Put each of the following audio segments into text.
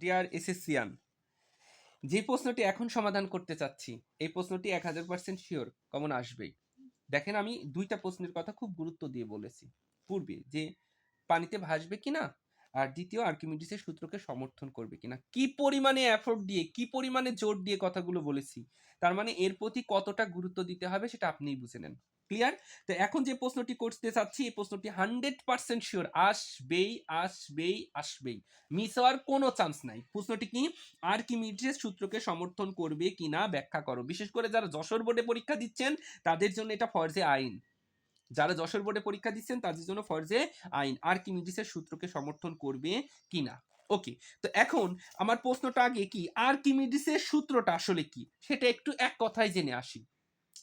Deer এসএসসিয়ান, যে প্রশ্নটি এখন সমাধান করতে চাচ্ছি, এই প্রশ্নটি এক হাজার পার্সেন্ট শিওর কমন আসবেই। দেখেন আমি দুইটা প্রশ্নের কথা খুব গুরুত্ব দিয়ে বলেছি। পূর্বে যে পানিতে ভাসবে কিনা আর দ্বিতীয় আর্কিমিডিসের সূত্রকে সমর্থন করবে কিনা কি পরিমাণে এফোর্ট দিয়ে, কি পরিমাণে জোর দিয়ে কথাগুলো বলেছি, তার মানে এর প্রতি কতটা গুরুত্ব দিতে হবে সেটা আপনিই বুঝে নেন। ক্লিয়ার তো এখন যে প্রশ্নটি করতে চাচ্ছি, এই প্রশ্নটি হান্ড্রেড পার্সেন্ট শিওর আসবেই আসবেই আসবেই। মিস হওয়ার কোনো চান্স নাই। প্রশ্নটি কি? আর কি আর্কিমিডিসের সূত্রকে সমর্থন করবে কিনা ব্যাখ্যা করো। বিশেষ করে যারা যশোর বোর্ডে পরীক্ষা দিচ্ছেন, তাদের জন্য এটা ফরজে আইন। যারা যশোর বোর্ডে পরীক্ষা দিচ্ছেন, তাদের জন্য ফরজে আইন। আর কি আর্কিমিডিসের সূত্রকে সমর্থন করবে কিনা? ওকে তো এখন আমার প্রশ্নটা আগে কি? আর আর্কিমিডিসের সূত্রটা আসলে কি? সেটা একটু এক কথায় জেনে আসি।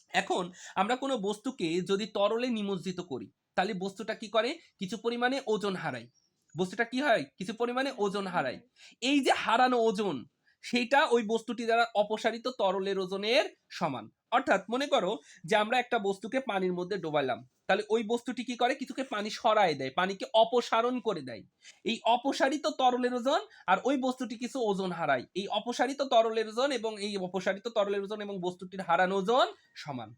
এখন আমরা কোনো বস্তুকে যদি তরলে নিমজ্জিত করি, তাহলে বস্তুটা কি করে? কিছু পরিমাণে ওজন হারায়। বস্তুটা কি হয়? কিছু পরিমাণে ওজন হারায়। এই যে হারানো ওজন, সেইটা ওই বস্তুটি দ্বারা অপসারিত তরলের ওজনের সমান। অর্থাৎ মনে করো যে আমরা একটা বস্তুকে পানির মধ্যে ডোবালাম, তাহলে ওই বস্তুটি কি করে? কিছুকে পানি সরায় দেয়, পানিকে অপসারণ করে দেয়। এই অপসারিত তরলের ওজন আর ওই বস্তুটি কিছু ওজন হারায়। এই অপসারিত তরলের ওজন এবং এই অপসারিত তরলের ওজন এবং বস্তুটির হারানো ওজন সমান।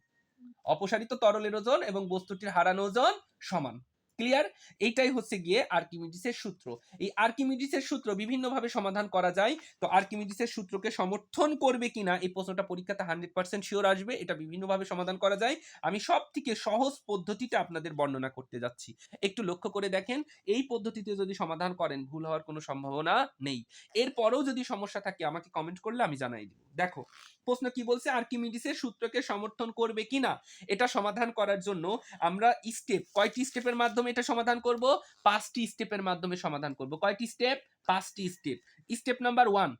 অপসারিত তরলের ওজন এবং বস্তুটির হারানো ওজন সমান। ক্লিয়ার এইটাই হচ্ছে গিয়ে আর্কিমিডিসের সূত্র। এই আর্কিমিডিসের সূত্র বিভিন্নভাবে সমাধান করা যায়, তো আর্কিমিডিসের সূত্রকে সমর্থন করবে কিনা এই প্রশ্নটা পরীক্ষাতে হান্ড্রেড পার্সেন্ট শিওর আসবে, এটা বিভিন্নভাবে সমাধান করা যায়। আমি সব থেকে সহজ পদ্ধতিটা আপনাদের বর্ণনা করতে যাচ্ছি। একটু লক্ষ্য করে দেখেন, এই পদ্ধতিতে যদি সমাধান করেন, ভুল হওয়ার কোনো সম্ভাবনা নেই। এরপরেও যদি সমস্যা থাকে, আমাকে কমেন্ট করলে আমি জানাই দিব। দেখো প্রশ্ন কি বলছে? আর্কিমিডিসের সূত্রকে সমর্থন করবে কিনা এটা সমাধান করার জন্য আমরা স্টেপ কয়টি স্টেপের মাধ্যমে এটা সমাধান করব? পাঁচটি স্টেপের মাধ্যমে সমাধান করব। কয়টি স্টেপ পাঁচটি স্টেপ স্টেপ নাম্বার ওয়ান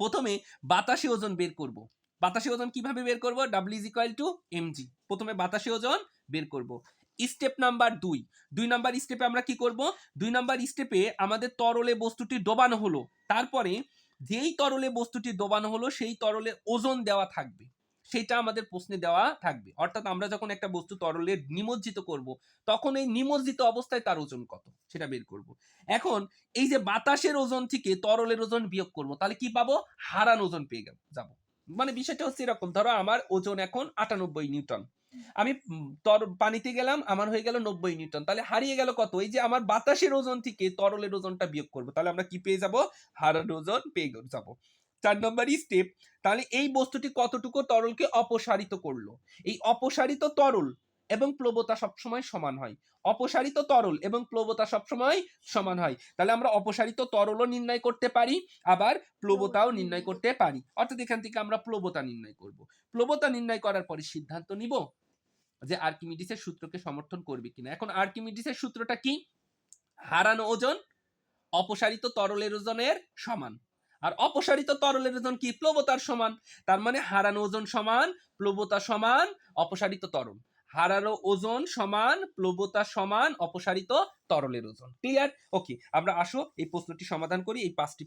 প্রথমে বাতাসে ওজন বের করব। বাতাসে ওজন কীভাবে বের করব? W is equal to mg প্রথমে বাতাসে ওজন বের করব। স্টেপ নাম্বার দুই দুই নাম্বার স্টেপে আমরা কি করব? দুই নাম্বার স্টেপে আমাদের তরলে বস্তুটি ডোবানো হলো। তারপরে যেই তরলে বস্তুটি ডোবানো হলো, সেই তরলে ওজন দেওয়া থাকবে। সেটা আমাদের প্রশ্নে দেওয়া থাকবে। অর্থাৎ আমরা যখন একটা বস্তু তরলে নিমজ্জিত করব, তখন এই নিমজ্জিত অবস্থায় তার ওজন কত? সেটা বের করব। এখন এই যে বাতাসের ওজন থেকে তরলের ওজন বিয়োগ করব, তাহলে কি পাবো? হারান ওজন পেয়ে যাব। মানে বিষয়টা হচ্ছে এরকম। ধরো আমার ওজন এখন আটানব্বই নিউটন। আমি তর, পানিতে গেলাম, আমার হয়ে গেল নব্বই নিউটন। তাহলে হারিয়ে গেল কত? ওই যে আমার বাতাসের ওজন থেকে তরলের ওজনটা বিয়োগ করব। তাহলে আমরা কি পেয়ে যাব? হারার ওজন পেয়ে যাব। চার নম্বর স্টেপ তাহলে এই বস্তুটি কতটুকু তরলকে অপসারিত করল? এই অপসারিত তরল এবং প্লবতা সবসময় সমান হয়। অপসারিত তরল এবং প্লবতা সবসময় সমান হয়। তাহলে আমরা অপসারিত তরলও নির্ণয় করতে পারি, আবার প্লবতাও নির্ণয় করতে পারি। অর্থাৎ এখান থেকে আমরা প্লবতা নির্ণয় করব। প্লবতা নির্ণয় করার পরে সিদ্ধান্ত নিব যে আর্কিমিডিসের সূত্রকে সমর্থন করবে কিনা। এখন আর্কিমিডিসের সূত্রটা কি? হারানো ওজন, অপসারিত তরলের ওজনের সমান। আর অপসারিত তরলের ওজন কি? প্লবতার সমান। তার মানে হারানো ওজন সমান, প্লবতা সমান, অপসারিত তরল। হারানো ওজন সমান প্লবতা সমান, অপসারিত তরলের ওজন। ক্লিয়ার ওকে আমরা আসো এই প্রশ্নটি সমাধান করি এই পাঁচটি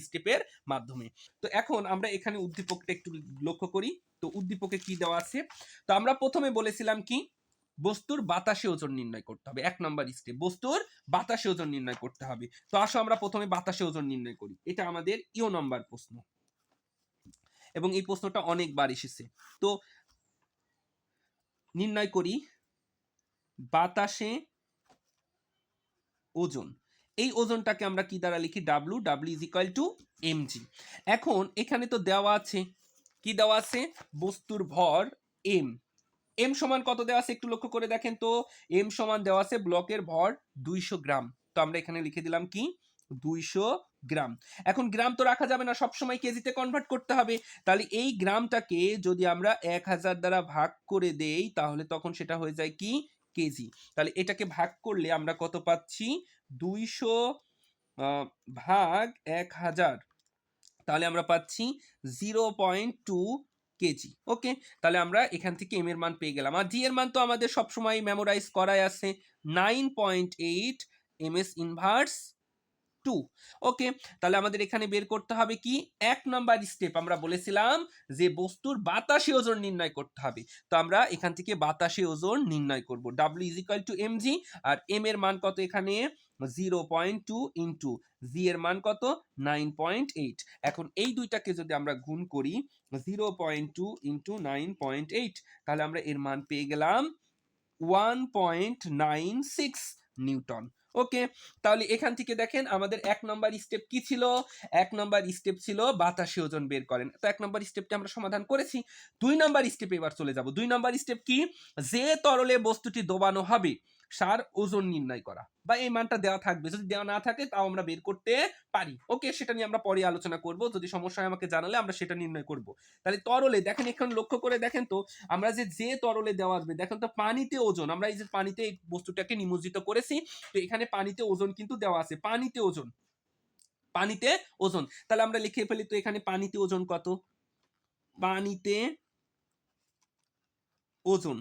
স্টেপের মাধ্যমে। তো এখন আমরা এখানে উদ্দীপকটা একটু লক্ষ্য করি। তো উদ্দীপকে কি দেওয়া আছে? তো আমরা প্রথমে বলেছিলাম কি? বস্তুর বাতাসে ওজন নির্ণয় করতে হবে। এক নম্বর স্টেপ বস্তুর বাতাসে ওজন নির্ণয় করতে হবে। তো আসো আমরা প্রথমে বাতাসে ওজন নির্ণয় করি। এটা আমাদের ইও নম্বর প্রশ্ন। এবং এই প্রশ্নটা অনেকবার এসেছে। তো নির্ণয় করি বাতাসে ওজন। এই ওজনটাকে আমরা কি দ্বারা লিখি? W W is equal to mg এখন এখানে তো দেওয়া আছে। কি দেওয়া আছে? বস্তুর ভর এম এম সমান কত দেওয়া আছে একটু লক্ষ্য করে দেখেন তো। এম সমান দেওয়া আছে ব্লকের ভর দুইশো গ্রাম। তো আমরা এখানে লিখে দিলাম কি? দুইশো গ্রাম। এখন গ্রাম তো রাখা যাবে না, সবসময় কেজিতে কনভার্ট করতে হবে। তাহলে এই গ্রামটাকে যদি আমরা এক হাজার দ্বারা ভাগ করে দেই, তাহলে তখন সেটা হয়ে যায় কি? কেজি। তাহলে এটাকে ভাগ করলে আমরা কত পাচ্ছি? দুইশো ভাগ এক হাজার। তাহলে আমরা পাচ্ছি zero point two kg. Okay? তাহলে আমরা এখান থেকে এম এর মান পেয়ে গেলাম। আর জি এর মান তো আমাদের সবসময় মেমোরাইজ করাই আছে। Nine point eight m s inverse two okay তাহলে আমাদের এখানে বের করতে হবে কি? এক নাম্বার স্টেপ আমরা বলেছিলাম যে বস্তুর বাতাসে ওজন নির্ণয় করতে হবে। তো আমরা এখান থেকে বাতাসে ওজন নির্ণয় করব। W is equal to m g R M এর মান কত এখানে? Zero point two into g এর মান কত? নাইন পয়েন্ট এইট এখন এই দুইটাকে যদি আমরা গুণ করি zero point two into nine point eight তাহলে আমরা এর মান পেয়ে গেলাম one point nine six newton. Okay, তাহলে এখান থেকে দেখেন আমাদের এক নম্বর স্টেপ কি ছিল? এক নম্বর স্টেপ ছিল বাতাসে ওজন বের করেন। তো এক নম্বর স্টেপটি আমরা সমাধান করেছি। দুই নম্বর স্টেপে এবার চলে যাব। দুই নম্বর স্টেপ কি? যে তরলে বস্তুটি দোবানো হবে সার ওজন নির্ণয় করা। বা এই মানটা দেওয়া থাকবে। যদি দেওয়া না থাকে, তাও আমরা বের করতে পারি। ওকে, সেটা নিয়ে আমরা পরে আলোচনা করব। যদি সমস্যা আমাকে জানালে আমরা সেটা নির্ণয় করব। তাহলে তরলে, দেখেন এখন লক্ষ্য করে দেখেন তো, আমরা যে যে তরলে দেওয়া আসবে, দেখেন তো পানিতে ওজন, আমরা এই যে পানিতে এই বস্তুটাকে নিমজ্জিত করেছি, তো এখানে পানিতে ওজন কিন্তু দেওয়া আছে। পানিতে ওজন। পানিতে ওজন। তাহলে আমরা লিখে ফেলি তো এখানে পানিতে ওজন কত? পানিতে ওজন।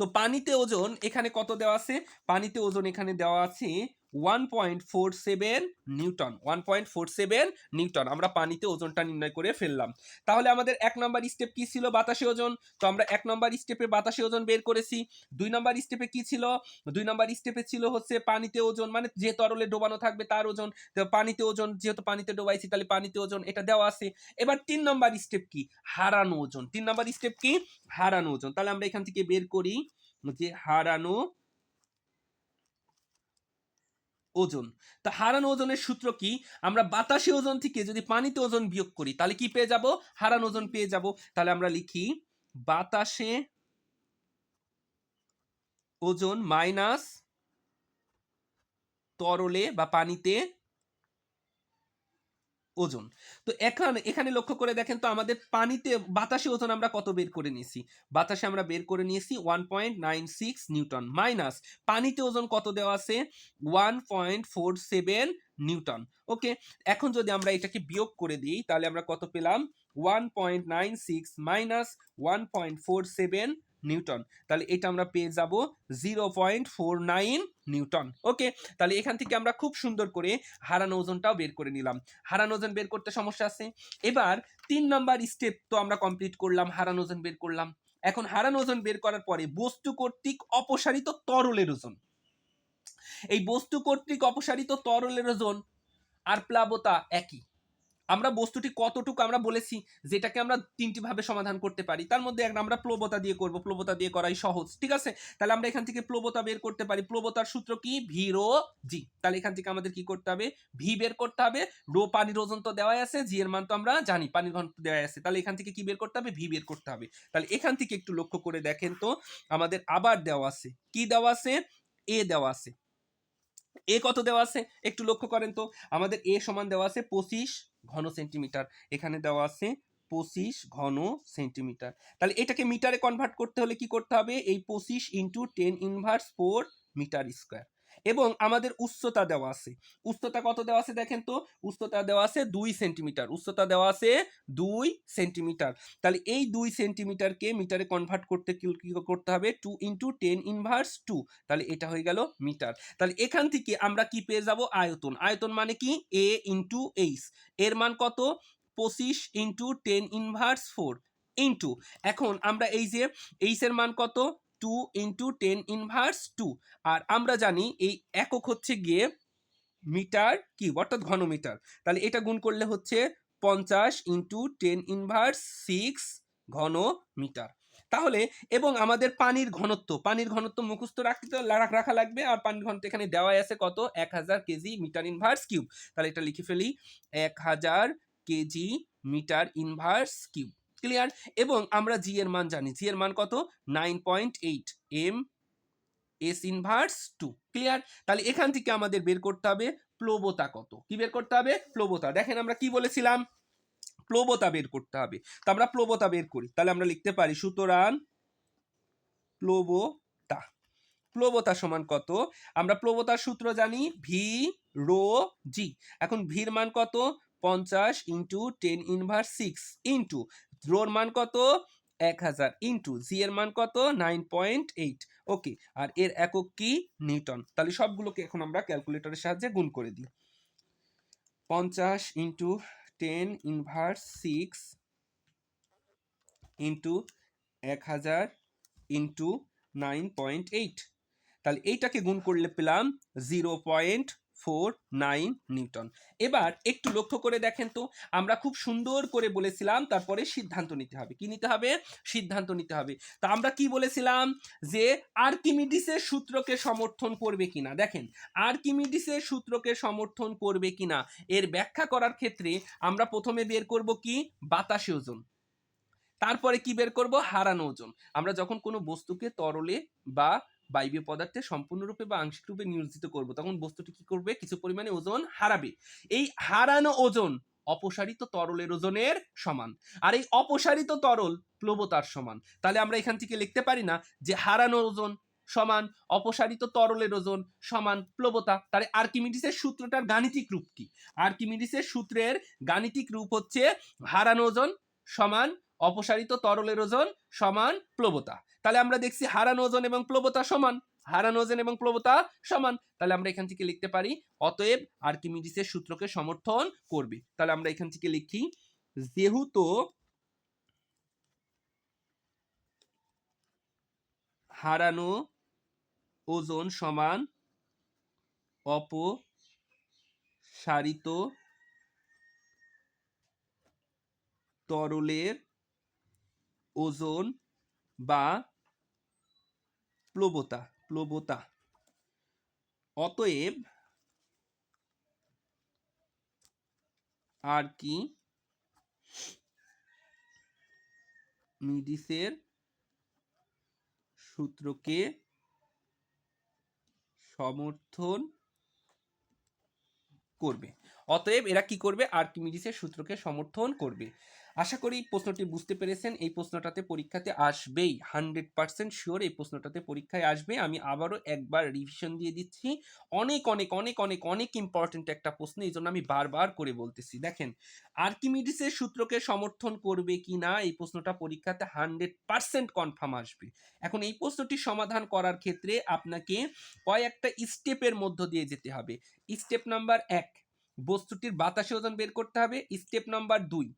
তো পানিতে ওজন এখানে কত দেওয়া আছে? পানিতে ওজন এখানে দেওয়া আছে one point four seven newton one point four seven newton. আমরা পানিতে ওজনটা নির্ণয় করে ফেললাম। তাহলে আমাদের এক নম্বর স্টেপ কি ছিল? বাতাসে ওজন। তো আমরা এক নম্বর স্টেপে বাতাসে ওজন বের করেছি। দুই নম্বর স্টেপে কি ছিল? দুই নম্বর স্টেপে ছিল হচ্ছে পানিতে ওজন মানে যে তরলে ডোবানো থাকবে তার ওজন। তো পানিতে ওজন, যেহেতু পানিতে ডোবাইছি, তাহলে পানিতে ওজন এটা দেওয়া আছে। এবার তিন নম্বর স্টেপ কি? হারানো ওজন। তিন নম্বর স্টেপ কি? হারানো ওজন। তাহলে আমরা এখান থেকে বের করি যে হারানো ওজন। তা হারানো ওজনের সূত্র কি? আমরা বাতাসে ওজন থেকে যদি পানিতে ওজন বিয়োগ করি, তাহলে কি পেয়ে যাব? হারান ওজন পেয়ে যাব। তাহলে আমরা লিখি বাতাসে ওজন মাইনাস তরলে বা পানিতে ওজন। তো এখানে এখানে লক্ষ্য করে দেখেন তো আমাদের পানিতে, বাতাসে ওজন আমরা কত বের করে নিয়েছি? বাতাসে আমরা বের করে নিয়েছি one point nine six newton minus পানিতে ওজন কত দেওয়া আছে? One point four seven newton. Okay? এখন যদি আমরা এটাকে বিয়োগ করে দিই, তাহলে আমরা কত পেলাম? One point nine six minus one point four seven newton. তাহলে এটা আমরা পেয়ে যাব zero point four nine newton. Okay? তাহলে এখান থেকে আমরা খুব সুন্দর করে হারানো ওজনটাও বের করে নিলাম। হারানো ওজন বের করতে সমস্যা আছে। এবার তিন নম্বর স্টেপ তো আমরা কমপ্লিট করলাম, হারানো ওজন বের করলাম। এখন হারানো ওজন বের করার পরে বস্তু কর্তৃক অপসারিত তরলের ওজন। এই বস্তু কর্তৃক অপসারিত তরলের ওজন আর প্লাবতা একই। আমরা বস্তুটি কতটুকু আমরা বলেছি যেটাকে আমরা তিনটি ভাবে সমাধান করতে পারি। তার মধ্যে একটা আমরা প্লবতা দিয়ে করব প্লবতা দিয়ে করাই সহজ, ঠিক আছে? তাহলে আমরা এখান থেকে প্লবতা বের করতে পারি। প্লবতার সূত্র কি? V rho g. তাহলে এখান থেকে আমাদের কি করতে হবে? ভি বের করতে হবে। রো পানির ওজন তো দেওয়াই আছে, জি এর মান তো আমরা জানি, পানির ঘনত্ব দেওয়াই আছে। তাহলে এখান থেকে কি বের করতে হবে? ভি বের করতে হবে। তাহলে এখান থেকে একটু লক্ষ্য করে দেখেন তো, আমাদের আবার দেওয়া আছে। কি দেওয়া আছে? এ দেওয়া আছে। এ কত দেওয়া আছে? একটু লক্ষ্য করেন তো। আমাদের এ সমান দেওয়া আছে পঁচিশ ঘন সেন্টিমিটার। এখানে দেওয়া আছে পঁচিশ ঘন সেন্টিমিটার। তাহলে এটাকে মিটারে কনভার্ট করতে হলে কি করতে হবে? এই পঁচিশ into ten inverse four metre square এবং আমাদের উচ্চতা দেওয়া আছে। উচ্চতা কত দেওয়া আছে দেখেন তো? উচ্চতা দেওয়া আছে দুই সেন্টিমিটার। উচ্চতা দেওয়া আছে দুই সেন্টিমিটার। তাহলে এই দুই সেন্টিমিটারকে মিটারে কনভার্ট করতে কি করতে হবে? Two into ten inverse two তাহলে এটা হয়ে গেল মিটার। তাহলে এখান থেকে আমরা কি পেয়ে যাব? আয়তন। আয়তন মানে কি? এ ইন্টু এইচ এর মান কত? পঁচিশ into ten inverse four into এখন আমরা এই যে এইচ এর মান কত? Two into ten inverse two আর আমরা জানি এই একক হচ্ছে গিয়ে মিটার কি? অর্থাৎ ঘনমিটার। তাহলে এটা গুণ করলে হচ্ছে পঞ্চাশ ইন্টু টেন ইনভার্স সিক্স ঘন মিটার তাহলে এবং আমাদের পানির ঘনত্ব পানির ঘনত্ব মুখস্থ রাখতে লা- রাখা লাগবে। আর পানির ঘনত্ব এখানে দেওয়াই আছে কত? এক হাজার কেজি মিটার ইনভার্স কিউব তাহলে এটা লিখে ফেলি। এক হাজার kg metre inverse cube clear এবং আমরা জি এর মান জানি। জি এর মান কত? Nine point eight m s inverse two clear তাহলে এখান থেকে আমাদের বের করতে হবে প্লবতা কত? কি বের করতে হবে? প্লবতা দেখেন আমরা কি বলেছিলাম? প্লবতা বের করতে হবে। তো আমরা প্লবতা বের করি। তাহলে আমরা লিখতে পারি, সুতরাং প্লবতা প্লবতা সমান কত? আমরা প্লবতার সূত্র জানি ভি রো জি এখন ভির মান কত? পঞ্চাশ into ten inverse six into রোর মান কত? এক হাজার ইন্টু জি এর মান কত? নাইন পয়েন্ট এইট ওকে আর এর একক কি? নিউটন, তাহলে সবগুলোকে এখন আমরা ক্যালকুলেটরের সাহায্যে গুণ করে দিই। পঞ্চাশ into ten inverse six into এক হাজার ইন্টু নাইন পয়েন্ট এইট তাহলে এইটাকে গুণ করলে পেলাম zero point four nine newton. এবার একটু লক্ষ্য করে দেখেন তো, আমরা খুব সুন্দর করে বলেছিলাম তারপরে সিদ্ধান্ত নিতে হবে। কি নিতে হবে? সিদ্ধান্ত নিতে হবে। তা আমরা কি বলেছিলাম? যে আর্কিমিডিসের সূত্রকে সমর্থন করবে কিনা। দেখেন, আর্কিমিডিসের সূত্রকে সমর্থন করবে কিনা, এর ব্যাখ্যা করার ক্ষেত্রে আমরা প্রথমে বের করব কি? বাতাসে ওজন। তারপরে কি বের করব? হারানো ওজন। আমরা যখন কোনো বস্তুকে তরলে বা বায়বীয় পদার্থে সম্পূর্ণরূপে বা আংশিক রূপে নিয়োজিত করব। তখন বস্তুটি কি করবে? কিছু পরিমাণে ওজন হারাবে। এই হারানো ওজন অপসারিত তরলের ওজনের সমান। আর এই অপসারিত তরল প্লবতার সমান। তাহলে আমরা এখান থেকে লিখতে পারি না যে হারানো ওজন সমান, অপসারিত তরলের ওজন সমান, প্লবতা। তাহলে আর্কিমিডিসের সূত্রটার গাণিতিক রূপ কি? আর্কিমিডিসের সূত্রের গাণিতিক রূপ হচ্ছে হারানো ওজন সমান অপসারিত তরলের ওজন সমান প্লবতা। তাহলে আমরা দেখছি হারানো ওজন এবং প্লবতা সমান। হারানো ওজন এবং প্লবতা সমান। তাহলে আমরা এখান থেকে লিখতে পারি, অতএব আর্কিমিডিসের সূত্রকে সমর্থন করবে। তাহলে আমরা এখান থেকে লিখি, যেহেতু হারানো ওজন সমান অপসারিত তরলের ওজন বা প্লবতা প্লবতা। অতএব আর কি? মিডিসের সূত্রকে সমর্থন করবে। অতএব এরা কি করবে? আর্কিমিডিসের সূত্রকে সমর্থন করবে। আশা করি প্রশ্নটি বুঝতে পেরেছেন। এই প্রশ্নটাতে পরীক্ষাতে আসবেই হান্ড্রেড পার্সেন্ট শিওর এই প্রশ্নটাতে পরীক্ষায় আসবে। আমি আবারও একবার রিভিশন দিয়ে দিচ্ছি। অনেক অনেক অনেক অনেক অনেক ইম্পর্টেন্ট একটা প্রশ্ন, এই জন্য আমি বারবার করে বলতেছি। দেখেন, আর্কিমিডিসের সূত্রকে সমর্থন করবে কি না এই প্রশ্নটা পরীক্ষাতে হান্ড্রেড পার্সেন্ট কনফার্ম আসবে। এখন এই প্রশ্নটি সমাধান করার ক্ষেত্রে আপনাকে কয়েকটা স্টেপের মধ্য দিয়ে যেতে হবে। স্টেপ নাম্বার এক, বস্তুটির বাতাসে ওজন বের করতে হবে। স্টেপ নাম্বার দুই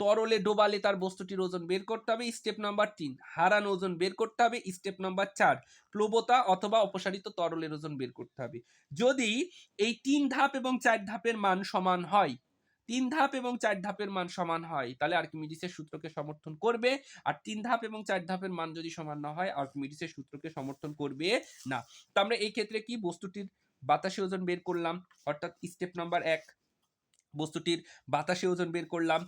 তরলে ডোবালে তার বস্তুটির ওজন বের করতে হবে স্টেপ নাম্বার তিন, হারানো ওজন বের করতে হবে স্টেপ নাম্বার চার প্লবতা অথবা অপসারিত তরলের ওজন বের করতে হবে। যদি এই তিন ধাপ এবং চার ধাপের মান সমান হয়, তিন ধাপ এবং চার ধাপের মান সমান হয়, তাহলে আর্কিমিডিসের সূত্রকে সমর্থন করবে, আর তিন ধাপ এবং চার ধাপের মান যদি সমান না হয়, আর্কিমিডিসের সূত্রকে সমর্থন করবে না। তো আমরা এই ক্ষেত্রে কি বস্তুটির বাতাসে ওজন বের করলাম, অর্থাৎ স্টেপ নাম্বার এক বস্তুটির বাতাসে ওজন বের করলাম।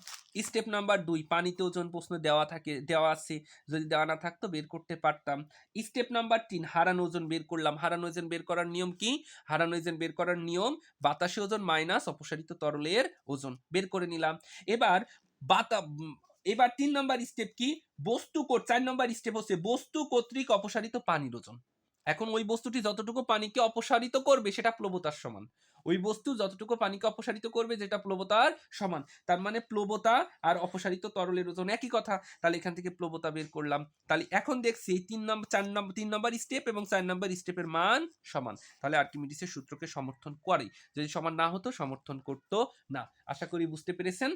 স্টেপ নাম্বার দুই, পানিতে ওজন প্রশ্ন দেওয়া থাকে, দেওয়া আছে। যদি দেওয়া না থাকতো বের করতে পারতাম। স্টেপ নাম্বার তিন, হারানো ওজন বের করলাম। হারানো ওজন বের করার নিয়ম কি? হারানো ওজন বের করার নিয়ম, বাতাসে ওজন মাইনাস অপসারিত তরলের ওজন বের করে নিলাম। এবার বাতা, এবার তিন নম্বর স্টেপ কি? বস্তু চার নম্বর স্টেপ হচ্ছে বস্তু কর্তৃক অপসারিত পানির ওজন। এখন ওই বস্তুটি যতটুকু পানিকে অপসারিত করবে, সেটা প্লবতার সমান। ওই বস্তু যতটুকু পানিকে অপসারিত করবে, যেটা প্লবতার সমান। তার মানে প্লবতা আর অপসারিত তরলের ওজন একই কথা। তাহলে এখান থেকে প্লবতা বের করলাম। তাহলে এখন দেখছি এই তিন নম্বর, চার নম্বর, তিন নম্বর স্টেপ এবং চার নম্বর স্টেপের মান সমান। তাহলে আর্কিমিডিসের সূত্রকে সমর্থন করে। যদি সমান না হতো, সমর্থন করতো না। আশা করি বুঝতে পেরেছেন?